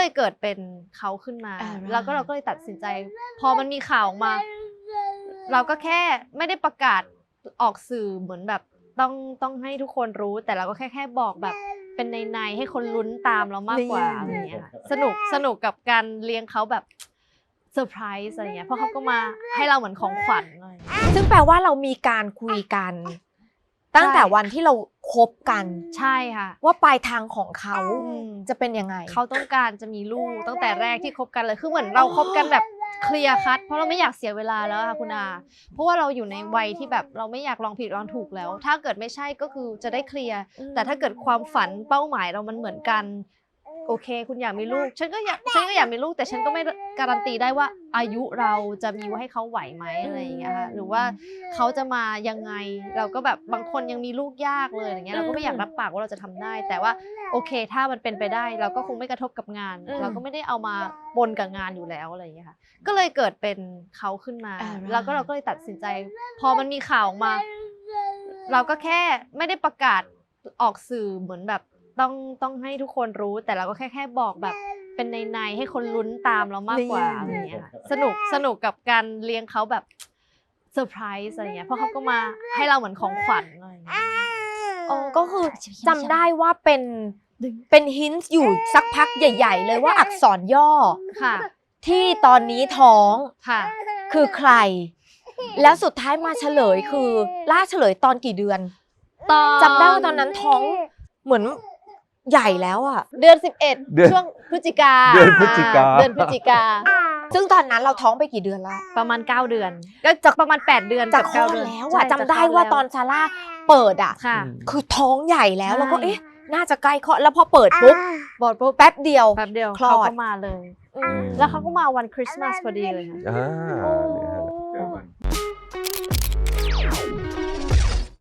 เลยเกิดเป็นเขาขึ้นมาอ่าแล้วก็เราก็เลยตัดสินใจ พอมันมีข่าวออกมา เราก็แค่ไม่ได้ประกาศออกสื่อเหมือนแบบต้องต้องให้ทุกคนรู้ แต่เราก็แค่แค่บอกแบบเป็นในในๆให้คนลุ้นตามเรามากกว่าอะไรอย่างเงี้ยค่ะสนุกสนุกกับการเลี้ยงเขาแบบเซอร์ไพรส์อะไรเงี้ยเพราะเขาก็มาให้เราเหมือนของขวัญอะไรอย่างเงี้ยซึ่งแปลว่าเรามีการคุยกัน ตั้งแต่วันที่เรา คบกันใช่ค่ะ ว่าปลายทางของเขาอืมจะเป็นยังไง เขาต้องการจะมีลูกตั้งแต่แรกที่คบกันเลยคือเหมือนเราคบกันแบบเคลียร์คัดเพราะเราไม่อยากเสียเวลาแล้วค่ะคุณอาเพราะว่าเราอยู่ในวัยที่แบบเราไม่อยากลองผิดลองถูกแล้ว ถ้าเกิดไม่ใช่ก็คือจะได้เคลียร์แต่ถ้าเกิดความฝันเป้าหมายเรามันเหมือนกัน โอเค คุณอยากมีลูก ฉันก็อยากฉันก็อยากมีลูกแต่ฉันก็ไม่การันตีได้ว่าอายุเราจะมีให้เขาไหวไหมอะไรอย่างเงี้ยค่ะหรือว่าเขาจะมายังไงเราก็แบบบางคนยังมีลูกยากเลยอย่างเงี้ยเราก็ไม่อยากรับปากว่าเราจะทำได้ แต่ว่าโอเค ถ้ามันเป็นไปได้เราก็คงไม่กระทบกับงานอืมเราก็ไม่ได้เอามาปนกับงานอยู่แล้วอะไรอย่างเงี้ยค่ะก็เลยเกิดเป็นเขาขึ้นมาอ่าแล้วก็เราก็เลยตัดสินใจ พอมันมีข่าวออกมา เราก็แค่ไม่ได้ประกาศออกสื่อเหมือนแบบ ต้องต้องให้ทุกคนรู้แต่เราก็แค่แค่บอกแบบเป็นในในๆให้คนลุ้นตามเรามากกว่านี่อะไรอย่างเงี้ยค่ะสนุกสนุกกับการเลี้ยงเขาแบบเซอร์ไพรส์อะไรเงี้ยเพราะเขาก็มาให้เราเหมือนของขวัญอะไรอย่างเงี้ยเออก็คือจำได้ว่าเป็นเป็นฮินส์อยู่สักพักใหญ่ ๆ เลยว่าอักษรย่อค่ะ ที่ตอนนี้ท้องค่ะ คือใคร แล้วสุดท้ายมาเฉลยคือล่าเฉลยตอนกี่เดือน ตอนจำได้ว่าตอนนั้นท้องเหมือน ใหญ่แล้วอะเดือนสิบเอ็ดเดือนช่วงพฤศจิกาเดือนพฤศจิกา เดือนพฤศจิกา ซึ่งตอนนั้นเราท้องไปกี่เดือนแล้วประมาณ 9 เดือน ก็จากประมาณ 8 เดือนจะกับคลอเก้าดเดือนแล้วใช่อะจะจำได้คลอว่าแล้วตอนซาร่าเปิดอะค่ะ อืม คือท้องใหญ่แล้วแล้วก็ใช่ เอ๊ะ น่าจะใกล้คลอดแล้วพอเปิดปุ๊บบอดปุ๊บแป๊บเดียว แป๊บเดียวคลอด เขาก็มาเลย อืม แล้วเขาก็มาวันคริสต์มาสพอดีเลยค่ะ อ่าเนี่ยฮะ